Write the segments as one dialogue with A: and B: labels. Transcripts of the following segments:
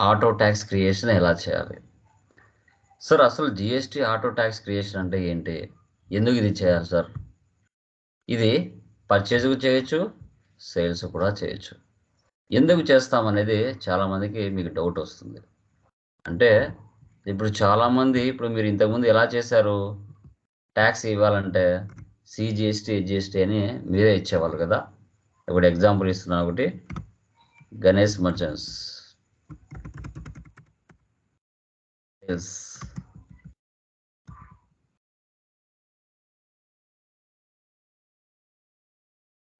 A: Auto tax creation ఎలా చేయాలి? Sir అసలు జిఎస్టీ ఆటో ట్యాక్స్ క్రియేషన్ అంటే ఏంటి? ఎందుకు ఇది చేయాలి సార్? ఇది పర్చేజ్కు చేయొచ్చు సేల్స్ కూడా చేయొచ్చు. ఎందుకు చేస్తామనేది చాలామందికి మీకు డౌట్ వస్తుంది. అంటే ఇప్పుడు చాలామంది ఇప్పుడు మీరు ఇంతకుముందు ఎలా చేశారు? ట్యాక్స్ ఇవ్వాలంటే సిజిఎస్టీ జిఎస్టీ అని మీరే ఇచ్చేవాళ్ళు కదా? ఇప్పుడు ఎగ్జాంపుల్ ఇస్తున్నాను ఒకటి Ganesh merchants yes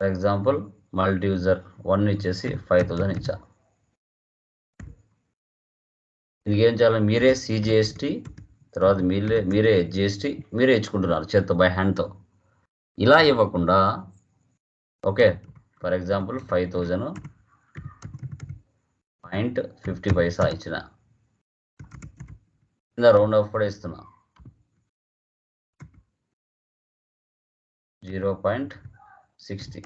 A: for example multi user one ఇచ్చేసి ఫైవ్ థౌజండ్ ఇచ్చా. ఇది ఏం చేయాలి? మీరే సిజిఎస్టీ తర్వాత మీరే మీరే జిఎస్టీ మీరే ఇచ్చుకుంటున్నారు చేత్తో బై హ్యాండ్తో ఇలా ఇవ్వకుండా okay for example five thousand point fifty paisa ఇచ్చిన. కింద రౌండ్ ఆఫ్ కూడా ఇస్తున్నా. Zero point sixty.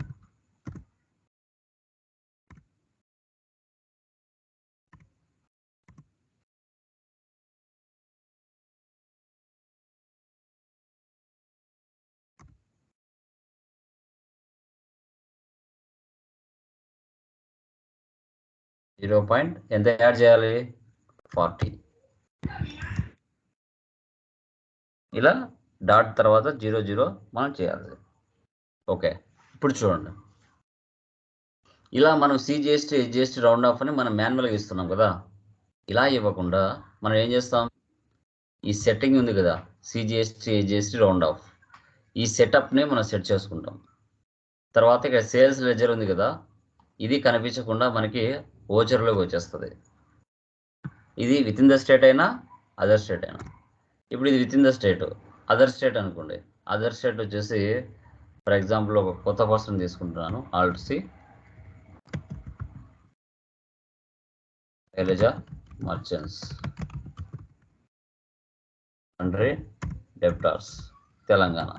A: Zero point ఎంత యాడ్ చేయాలి? ఫార్టీ. ఇలా డాట్ తర్వాత జీరో జీరో మనం చేయాలి. ఓకే ఇప్పుడు చూడండి. ఇలా మనం సిజిఎస్టీ జిఎస్టీ రౌండ్ ఆఫ్ అని మనం మాన్యువల్గా ఇస్తున్నాం కదా. ఇలా ఇవ్వకుండా మనం ఏం చేస్తాం? ఈ సెట్టింగ్ ఉంది కదా సిజిఎస్టీ జిఎస్టీ రౌండ్ ఆఫ్. ఈ సెటప్ని మనం సెట్ చేసుకుంటాం. తర్వాత ఇక్కడ సేల్స్ లెజర్ ఉంది కదా ఇది కనిపించకుండా మనకి ఓచర్లోకి వచ్చేస్తుంది. ఇది విత్ ఇన్ ద స్టేట్ అయినా అదర్ స్టేట్ అయినా. ఇప్పుడు ఇది within the state other state అనుకోండి. అదర్ స్టేట్ వచ్చేసి ఫర్ ఎగ్జాంపుల్ ఒక కొత్త పర్సన్ తీసుకుంటున్నాను ఆల్సి ఎలజా merchants sundry debtors Telangana.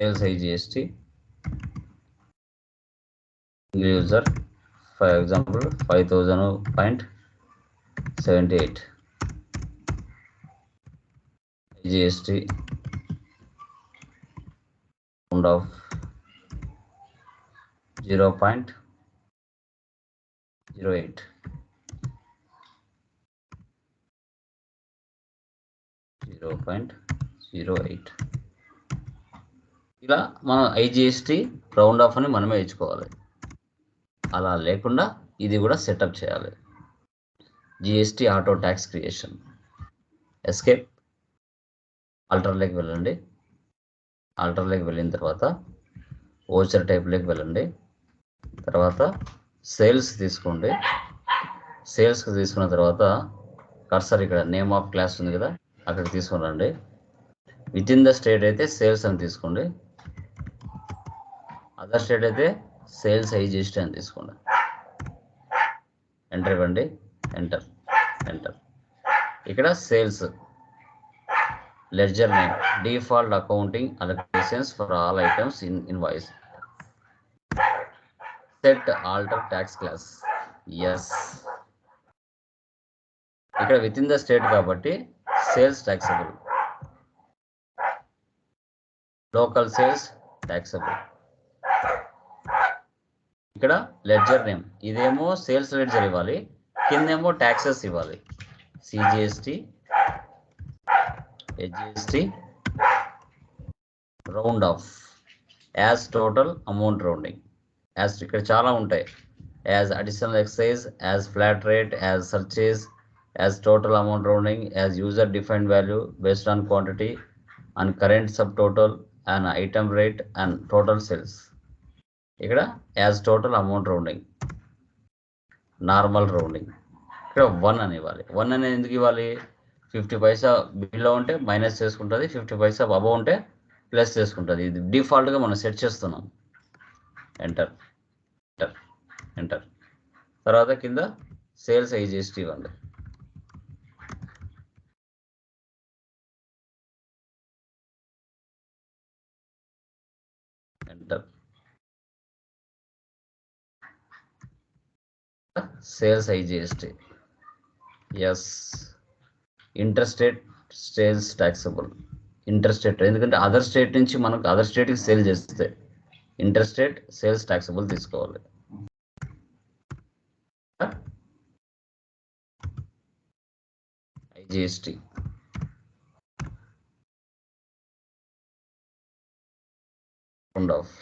A: LCIGST user for example 5000.78 GST round of 0 0.08 0.08 ఇలా మనం ఐజిఎస్టీ రౌండ్ ఆఫ్ అని మనమే ఇచ్చుకోవాలి అలా లేకుండా ఇది కూడా సెటప్ చేయాలి. GST auto tax creation. Escape. అల్టర్లోకి వెళ్ళండి. అల్టర్లోకి వెళ్ళిన తర్వాత ఓచర్ టైప్లోకి వెళ్ళండి. తర్వాత సేల్స్ తీసుకోండి. సేల్స్కి తీసుకున్న తర్వాత కర్సర్ ఇక్కడ నేమ్ ఆఫ్ క్లాస్ ఉంది కదా అక్కడికి తీసుకుని రండి. విత్ ఇన్ ద స్టేట్ అయితే సేల్స్ అని తీసుకోండి. ఫస్ట్ స్టేట్ అయితే సేల్స్ హైజెస్ట్ అని తీసుకోండి. ఎంటర్ ఇవ్వండి. ఎంటర్ ఎంటర్ ఇక్కడ sales ledger name default accounting allocations for all items in invoice set alter tax class yes ఇక్కడ విత్ ఇన్ ద స్టేట్ కాబట్టి sales taxable local sales taxable ఇక్కడ ledger name ఇదేమో sales ledger ఇవ్వాలి. కిందేమో taxes ఇవ్వాలి. CGST HGST round off as total amount rounding as ఇక్కడ చాలా ఉంటాయి. As additional excise as flat rate as surcharge as total amount rounding as user defined value based on quantity and current sub total and item rate and total sales ఇక్కడ as total amount rounding normal rounding ఇక్కడ one అని ఇవ్వాలి. One అనేది ఎందుకు ఇవ్వాలి? Fifty పైసా బిల్లో ఉంటే minus చేసుకుంటుంది. ఫిఫ్టీ పైసా అబో ఉంటే ప్లస్ చేసుకుంటుంది. ఇది డిఫాల్ట్గా మనం సెట్ చేస్తున్నాం. ఎంటర్ ఎంటర్ ఎంటర్ తర్వాత కింద సేల్స్ ఐజిఎస్టీ ఇవ్వండి enter sales IGST. Yes interstate sales taxable interstate ఎందుకంటే అదర్ స్టేట్ నుంచి మనకు అదర్ స్టేట్కి సేల్ చేస్తే ఇంటర్స్టేట్ సేల్స్ ట్యాక్సబుల్ తీసుకోవాలి. IGST. Round off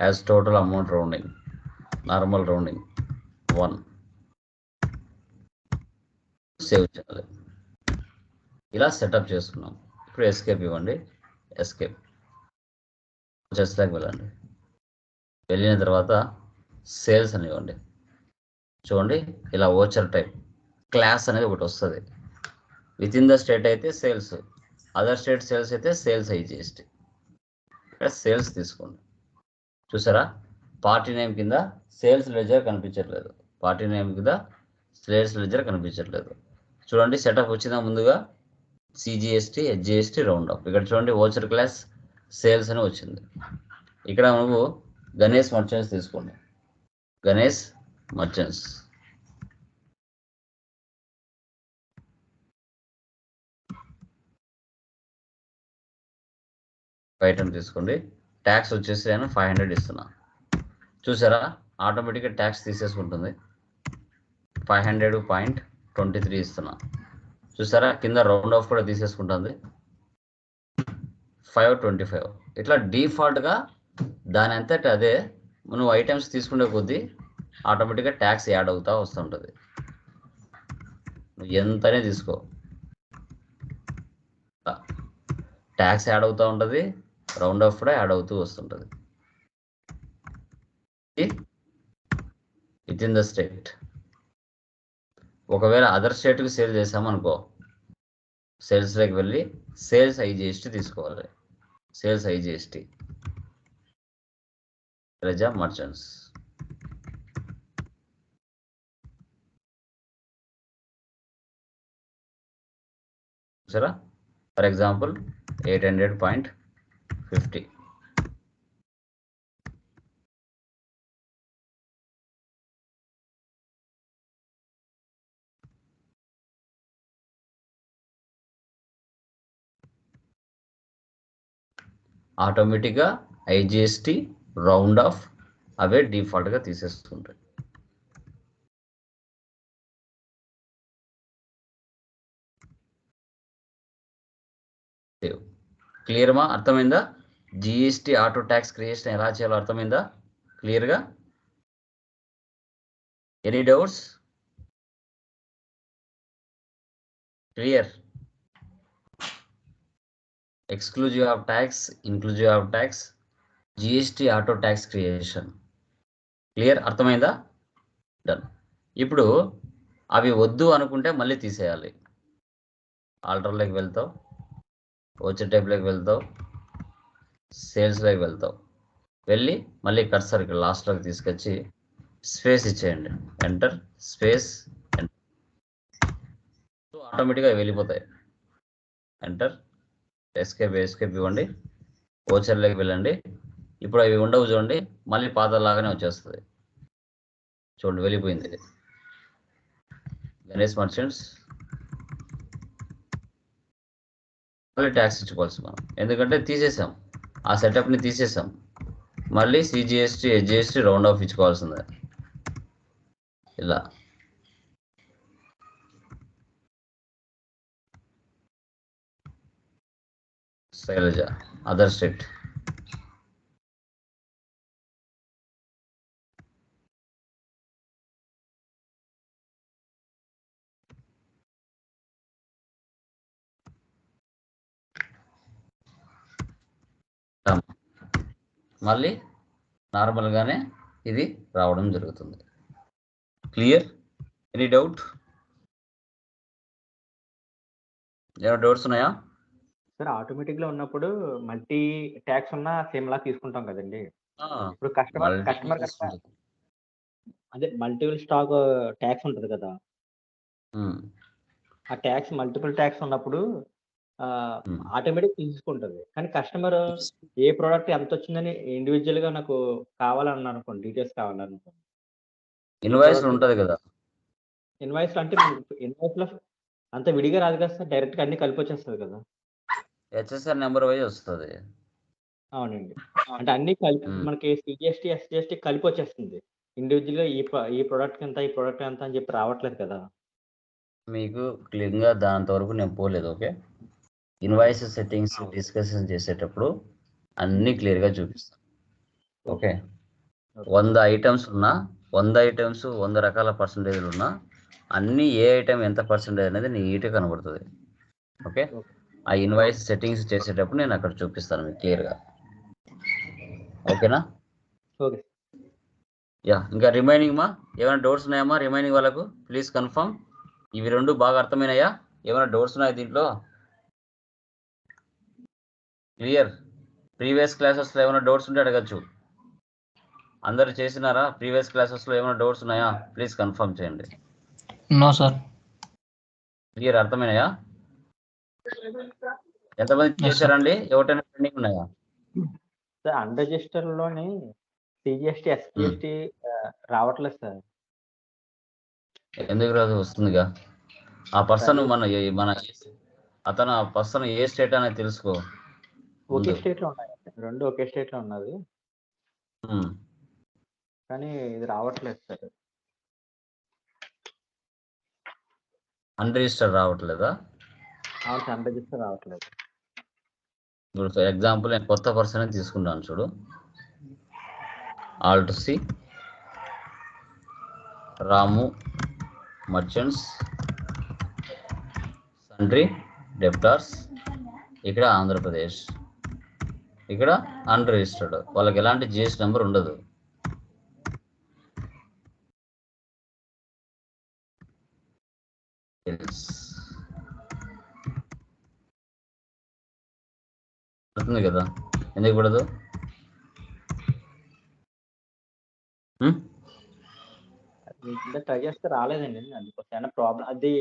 A: as total amount rounding normal rounding one save చేయాలి. ఇలా సెటప్ చేసుకున్నాం. ఇప్పుడు ఎస్కేప్ ఇవ్వండి. ఎస్కేప్ దాకా వెళ్ళండి. వెళ్ళిన తర్వాత సేల్స్ అని ఇవ్వండి. చూడండి ఇలా ఓచర్ టైప్ క్లాస్ అనేది ఒకటి వస్తుంది. విత్ ఇన్ ద స్టేట్ అయితే సేల్స్ అదర్ స్టేట్ సేల్స్ అయితే సేల్స్ ఐజిఎస్టీ ఇక్కడ సేల్స్ తీసుకోండి. చూసారా? పార్టీ నేమ్ కింద సేల్స్ లెజర్ కనిపించట్లేదు. పార్టీ నేమ్ కింద సేల్స్ లెజర్ కనిపించట్లేదు. చూడండి సెటప్ వచ్చిందా ముందుగా? సిజిఎస్టీ హెచ్జిఎస్టీ రౌండ్ అప్ ఇక్కడ చూడండి ఓచర్ క్లాస్ సేల్స్ అని వచ్చింది. ఇక్కడ నువ్వు గణేష్ మర్చెంట్స్ తీసుకోండి. గణేష్ మర్చెంట్స్ ఐటమ్ తీసుకోండి. ట్యాక్స్ వచ్చేసి నేను ఫైవ్ హండ్రెడ్ ఇస్తున్నా. చూసారా? ఆటోమేటిక్గా tax తీసేసుకుంటుంది. Five hundred point twenty three ఇస్తున్నా. చూసారా? కింద రౌండ్ ఆఫ్ కూడా తీసేసుకుంటుంది. Five twenty five. ఇట్లా డిఫాల్ట్గా దాని అంతటి అదే నువ్వు ఐటమ్స్ తీసుకునే కొద్దీ ఆటోమేటిక్గా ట్యాక్స్ యాడ్ అవుతా వస్తుంటుంది. నువ్వు ఎంతనే తీసుకో. ట్యాక్స్ యాడ్ అవుతూ ఉంటుంది రౌండ్ ఆఫ్ కూడా యాడ్ అవుతూ వస్తుంటుంది. Within the state. ఒకవేళ అదర్ స్టేట్కి సేల్ చేసామనుకో సేల్స్లోకి వెళ్ళి సేల్స్ ఐజిఎస్టీ తీసుకోవాలి. సేల్స్ ఐజిఎస్టీ రజా మర్చెంట్స్ సరే for example eight hundred point fifty ఆటోమేటిక్గా ఐజిఎస్టి రౌండ్ ఆఫ్ అవే డిఫాల్ట్గా తీసేసుకుంటాయి. క్లియర్మా అర్థమైందా? జిఎస్టి ఆటో ట్యాక్స్ క్రియేషన్ ఎలా చేయాలో అర్థమైందా? క్లియర్గా? Any doubts? Clear. Exclusive of tax inclusive of tax GST auto tax creation clear అర్థమైందా? డన్ ఇప్పుడు అవి వద్దు అనుకుంటే మళ్ళీ తీసేయాలి. ఆల్టర్లోకి వెళ్తావు. వచ్చే టైప్లోకి వెళ్తావు. సేల్స్లోకి వెళ్తావు. వెళ్ళి మళ్ళీ కర్సర్ ఇక్కడ లాస్ట్లోకి తీసుకొచ్చి స్పేస్ ఇచ్చేయండి. ఎంటర్ స్పేస్ సో ఆటోమేటిక్గా వెళ్ళిపోతాయి. ఎంటర్ ఎస్కేప్ ఎస్కేప్ ఇవ్వండి. ఓచర్లోకి వెళ్ళండి. ఇప్పుడు అవి ఉండవు చూడండి. మళ్ళీ పాతలాగానే వచ్చేస్తుంది. చూడండి వెళ్ళిపోయింది. గణేష్ మర్చెంట్స్ మళ్ళీ ట్యాక్స్ ఇచ్చుకోవాల్సి మనం ఎందుకంటే తీసేసాం. ఆ సెటప్ని తీసేసాం. మళ్ళీ సిజిఎస్టీ హెచ్జిఎస్టీ రౌండ్ ఆఫ్ ఇచ్చుకోవాల్సిందే. ఇలా. శైలజ అదర్ స్టేట్ మళ్ళీ నార్మల్గానే ఇది రావడం జరుగుతుంది. క్లియర్ ఎనీ డౌట్ ఏమైనా డౌట్స్ ఉన్నాయా?
B: సార్ ఆటోమేటిక్లో ఉన్నప్పుడు మల్టీ ట్యాక్స్ ఉన్న సేమ్ లా తీసుకుంటాం కదండి. ఇప్పుడు కస్టమర్ కస్టమర్. అదే మల్టిపుల్ స్టాక్ ట్యాక్స్ ఉంటది కదా. ఆ ట్యాక్స్ మల్టిపుల్ ట్యాక్స్ ఉన్నప్పుడు. ఆటోమేటిక్ తీసుకుంటది. కానీ కస్టమర్ ఏ ప్రోడక్ట్ ఎంత వచ్చిందని ఇండివిజువల్గా నాకు కావాలన్నారు అనుకోండి డీటెయిల్స్ కావాలనుకోండి
A: ఇన్వాయిస్ ఉంటది కదా.
B: ఇన్వాయిస్ అంటే ఇన్వాయిస్లో అంత విడిగా రాదు కదా సార్ డైరెక్ట్గా అన్ని కలిపి వచ్చేస్తుంది కదా.
A: హెచ్ఎస్ఆర్ నెంబర్ వైజ్ వస్తుంది.
B: అవునండి. అంటే అన్ని కలిపి. మనకి సిజిఎస్టీ ఎస్జిఎస్టీ కలిపి వచ్చేస్తుంది. ఇండివిజువల్గా ఈ ఈ ప్రోడక్ట్ ఎంత ఈ ప్రోడక్ట్ ఎంత అని చెప్పి రావట్లేదు కదా.
A: మీకు దాంత వరకు నేను పోలేదు ఓకే? Invoice settings. డిస్కషన్ చేసేటప్పుడు అన్ని క్లియర్గా చూపిస్తాను ఓకే. వంద ఐటమ్స్ ఉన్నా వంద ఐటమ్స్ వంద రకాల పర్సంటేజ్లు ఉన్నా అన్ని ఏ ఐటమ్ ఎంత పర్సంటేజ్ అనేది నీట్గా కనబడుతుంది. ఓకే. ఆ ఇన్వాయిస్ సెట్టింగ్స్ చేసేటప్పుడు నేను అక్కడ చూపిస్తాను మీకు క్లియర్గా ఓకేనా?
B: ఓకే.
A: యా ఇంకా రిమైనింగ్ మా? ఏమైనా డౌట్స్ ఉన్నాయమ్మా రిమైనింగ్ వాళ్ళకు? ప్లీజ్ కన్ఫర్మ్ ఇవి రెండు బాగా అర్థమైనాయా? ఏమైనా డౌట్స్ ఉన్నాయా దీంట్లో? క్లియర్ ప్రీవియస్ క్లాసెస్లో ఏమైనా డౌట్స్ ఉంటే అడగచ్చు. అందరు చేసినారా? ప్రీవియస్ క్లాసెస్లో ఏమైనా డౌట్స్ ఉన్నాయా? ప్లీజ్ కన్ఫర్మ్ చేయండి.
C: నో సార్
A: క్లియర్ అర్థమైనాయా? ఎంతమంది. చేశారండి? ఎవరైనా పెండింగ్ ఉన్నాయా?
B: సార్ అన్రిజిస్టర్లోని సిజిఎస్టీ ఎస్జిఎస్టీ రావట్లేదు సార్
A: ఎందుకు రాదు? వస్తుందిగా. ఆ పర్సన్. మన మన అతను ఆ పర్సన్ ఏ స్టేట్ అనేది తెలుసుకో.
B: ఒకే. స్టేట్లో ఉన్నాయి. రెండు ఒకే స్టేట్లో ఉన్నది.
A: ఉమ్.
B: కానీ ఇది రావట్లేదు సార్
A: అన్రిజిస్టర్ రావట్లేదా?
B: అవును సార్ అన్రిజిస్టర్ రావట్లేదు.
A: ఇప్పుడు ఫర్ ఎగ్జాంపుల్ నేను కొత్త పర్సన్ తీసుకుంటాను చూడు. Alt C Ramu merchants సండ్రి debtors ఇక్కడ ఆంధ్రప్రదేశ్. ఇక్కడ అన్రిజిస్టర్డ్ వాళ్ళకి ఎలాంటి జిఎస్ నెంబర్ ఉండదు. తెలుసు అవుతుంది కదా? ఎందుకు?
B: ఇంకా ట్రై చేస్తే రాలేదండి. అందుకోసం ప్రాబ్లం అది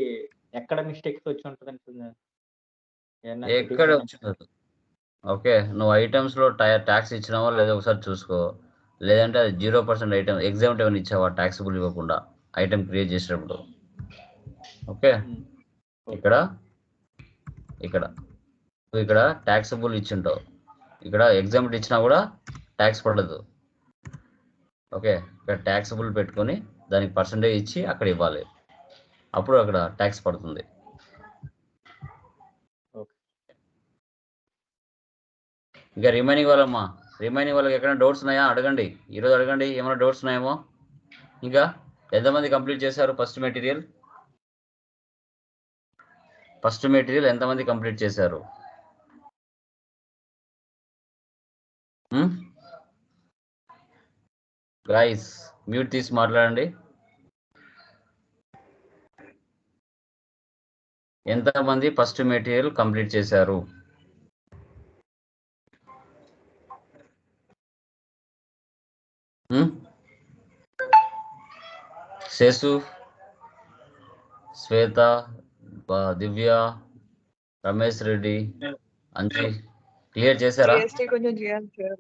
B: ఎక్కడ మిస్టేక్స్ వచ్చి ఉంటుంది ఏమన్నా
A: ఎక్కడ వచ్చింది ఓకే నువ్వు ఐటమ్స్లో ట్యాక్స్ ఇచ్చినావా లేదా ఒకసారి చూసుకో. లేదంటే అది జీరో పర్సెంట్ ఐటమ్ ఎగ్జామ్ ఏమైనా ఇచ్చావా ట్యాక్సిబుల్ ఇవ్వకుండా ఐటమ్ క్రియేట్ చేసేటప్పుడు? ఓకే. ఇక్కడ? ఇక్కడ. ఇక్కడ ట్యాక్సిబుల్ ఇచ్చింటావు. ఇక్కడ ఎగ్జామ్ ఇచ్చినా కూడా ట్యాక్స్ పడదు ఓకే ఇక్కడ ట్యాక్సిబుల్ పెట్టుకొని దానికి పర్సంటేజ్ ఇచ్చి అక్కడ ఇవ్వాలి. అప్పుడు అక్కడ ట్యాక్స్ పడుతుంది. ఇంకా రిమైనింగ్ వాళ్ళమ్మా. రిమైనింగ్ వాళ్ళకి ఎక్కడైనా డౌట్స్ ఉన్నాయా? అడగండి. ఈరోజు అడగండి. ఏమైనా డౌట్స్ ఉన్నాయేమో? ఇంకా ఎంతమంది కంప్లీట్ చేశారు ఫస్ట్ మెటీరియల్ ఫస్ట్ మెటీరియల్ ఎంతమంది కంప్లీట్ చేశారు? Hmm? గాయస్ మ్యూట్ తీసి మాట్లాడండి. ఎంతమంది ఫస్ట్ మెటీరియల్ కంప్లీట్ చేశారు? Hmm? శేసు శ్వేత దివ్య రమేష్ రెడ్డి అంజీ క్లియర్ చేశారా?
D: జిఎస్టీ కొంచెం చేయాలి సార్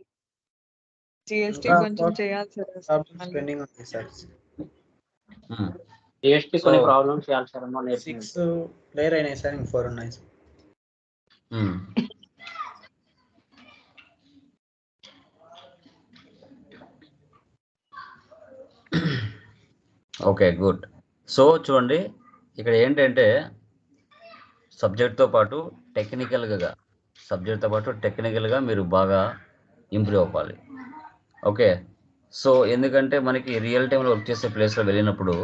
D: జిఎస్టీ కొంచెం
E: ప్రాబ్లమ్స్
D: చేయాలి సార్.
E: పెండింగ్ ఉంది సార్.
B: జిఎస్టీ కొన్ని ప్రాబ్లమ్స్ చేయాలి సార్ మొన్న
E: సిక్స్ క్లియర్ అయినాయి సార్ ఇంక ఫోర్ ఉన్నాయి sir
A: hmm. Okay good so చూడండి ఇక్కడ ఏంటంటే సబ్జెక్ట్తో పాటు టెక్నికల్గా సబ్జెక్ట్తో పాటు టెక్నికల్గా మీరు బాగా ఇంప్రూవ్ అవ్వాలి. ఓకే. సో ఎందుకంటే మనకి రియల్ టైంలో వర్క్ చేసే ప్లేస్లో వెళ్ళినప్పుడు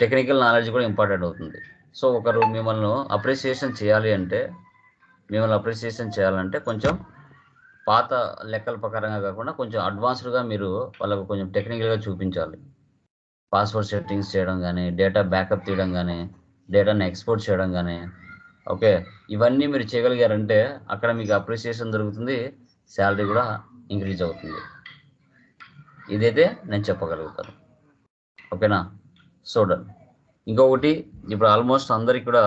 A: టెక్నికల్ నాలెడ్జ్ కూడా ఇంపార్టెంట్ అవుతుంది. సో ఒకరు మిమ్మల్ని అప్రిసియేషన్ చేయాలి అంటే మిమ్మల్ని అప్రిసియేషన్ చేయాలంటే కొంచెం పాత లెక్కల ప్రకారంగా కాకుండా కొంచెం అడ్వాన్స్డ్గా మీరు వాళ్ళకు కొంచెం టెక్నికల్గా చూపించాలి. పాస్వర్డ్ సెట్టింగ్స్ చేయడం కానీ డేటా బ్యాకప్ తీయడం కానీ డేటాను ఎక్స్పోర్ట్ చేయడం కానీ ఓకే. ఇవన్నీ మీరు చేయగలిగారంటే అక్కడ మీకు అప్రిసియేషన్ దొరుకుతుంది శాలరీ కూడా ఇంక్రీజ్ అవుతుంది. ఇదైతే నేను చెప్పగలుగుతాను. ఓకేనా? చూడండి ఇంకొకటి ఇప్పుడు ఆల్మోస్ట్ అందరికి కూడా